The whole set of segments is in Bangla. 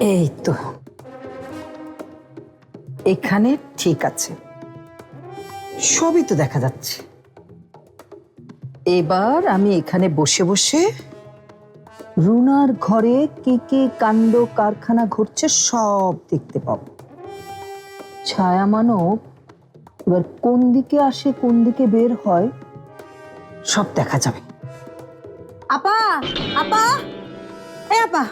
এই তো। এখানে ঠিক আছে। সবই তো দেখা যাচ্ছে। এবার আমি এখানে বসে বসে রুনার ঘরে কি কি কাণ্ড কারখানা ঘটছে সব দেখতে পাবো। ছায়া মানব এবার কোন দিকে আসে, কোন দিকে বের হয়, সব দেখা যাবে। আপা আপা, এ আপা।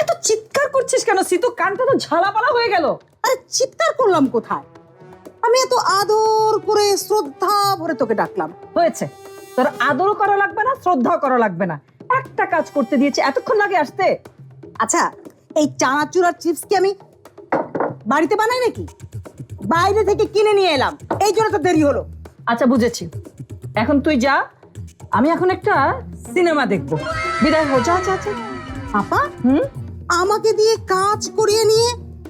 এত চিৎকার করছিস কেন সিতু? কানটা তো ঝালাপালা হয়ে গেল। আরে চিৎকার করলাম কোথায়? আমি এত আদর করে, শ্রদ্ধা ভরে তোকে ডাকলাম। হয়েছে। তোর করা লাগবে না করা লাগবে না। একটা কাজ করতে দিয়েছে। এতক্ষণ লাগে আসতে? আচ্ছা এই চানাচুর চিপস কি আমি বাড়িতে বানাই নাকি? বাইরে থেকে কিনে নিয়ে এলাম। এই জন্য তো দেরি হলো। আচ্ছা বুঝেছি। এখন তুই যা আমি এখন একটা সিনেমা দেখব। বিদায় হো যা যা যা। আপা হুম? আমাকে দিয়ে কাজ করিয়ে নিয়ে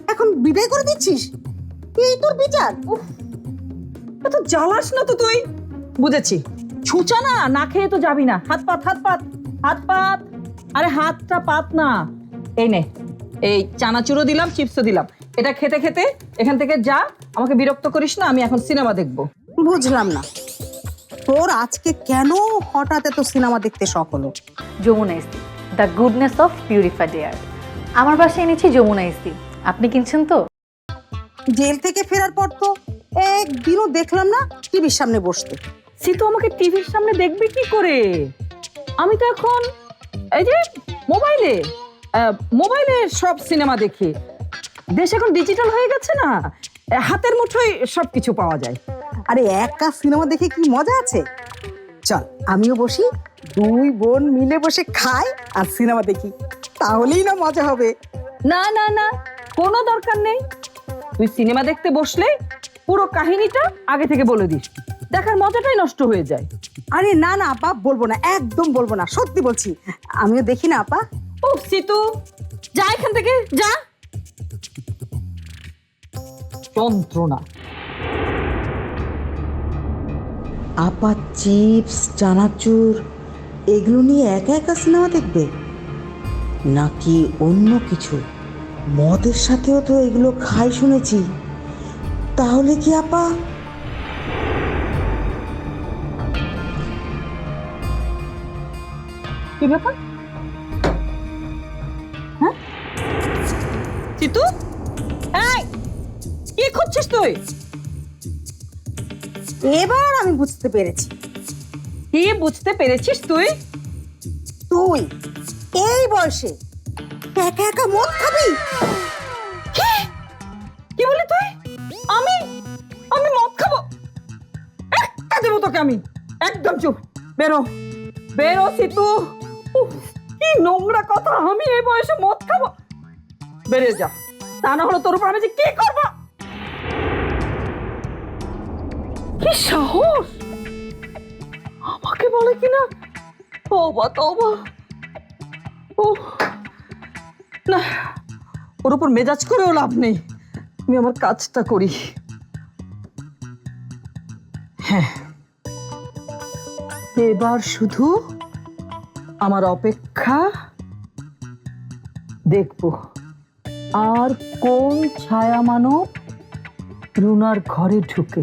এখন বিদায় করে দিচ্ছিস? এই তোর বিচার। উফ, এত জ্বালাস না তো তুই। বুঝেছি। ছুঁচা না না খেয়ে তো যাবি না। হাত পাত হাত পাত হাত পাত। আরে হাতটা পাত না। এই নে এই চানাচুরও দিলাম চিপসও দিলাম। এটা খেতে খেতে এখান থেকে যা আমাকে বিরক্ত করিস না আমি এখন সিনেমা দেখব। বুঝলাম না। তোর আজকে কেন হঠাৎ এত সিনেমা দেখতে শখ হলো? Jamuna is the goodness of purified air. আমার বাসায় এনেছি যমুনা ইসি আপনি কিনছেন তো? জেল থেকে ফেরার পর তো একদিনও দেখলাম না টিভির সামনে বসতে। সিতু আমাকে টিভির সামনে দেখবে কি করে? আমি তো এখন এই যে মোবাইলে আহ, মোবাইলে সব সিনেমা দেখি। দেশ এখন ডিজিটাল হয়ে গেছে না? হাতের মুঠোয় সব কিছু পাওয়া যায়। আরে এক একা সিনেমা দেখে কি মজা আছে? চল আমিও বসি দুই বোন মিলে বসে খাই আর সিনেমা দেখি। তাহলেই না মজা হবে। না না না কোনো দরকার নেই। তুই সিনেমা দেখতে বসলে পুরো কাহিনীটা আগে থেকে বলে দিস। দেখার মজাটাই নষ্ট হয়ে যায়। আরে না না আপা বলব না একদম বলব না সত্যি বলছি। আমিও দেখি না আপা। ও সিতু যা এখান থেকে যা। যন্ত্রণা আপা, চিপস, চানাচুর, এগুলো নিয়ে একা একা সিনেমা দেখবে? নাকি অন্য কিছু? মদের সাথেও তো এগুলো খাই শুনেছি। তাহলে কি আপা? কি ব্যাপার? হ্যাঁ? চিতু? কি খুঁজছিস তুই? এবার আমি বুঝতে পেরেছি। কি বুঝতে পেরেছিস তুই? তুই এই বয়সে একা একা মদ খাবি? কি বলি তুই? আমি? আমি মদ খাব? একটা দেবো তোকে আমি। একদম চুপ। বেরো। বেরো সিতু। কি নোংরা কথা। আমি এই বয়সে মদ খাব। বেরিয়ে যা। তা না হলে তোর উপর আমি যে কি করব? কি সাহস? আমাকে বলে কিনা? তবা তবা ও না, ওর উপর মেজাজ করেও লাভ নেই। আমি আমার কাজটা করি। হ্যাঁ। এবার শুধু আমার অপেক্ষা দেখব। আর কোন ছায়া মানব রুনার ঘরে ঢুকে।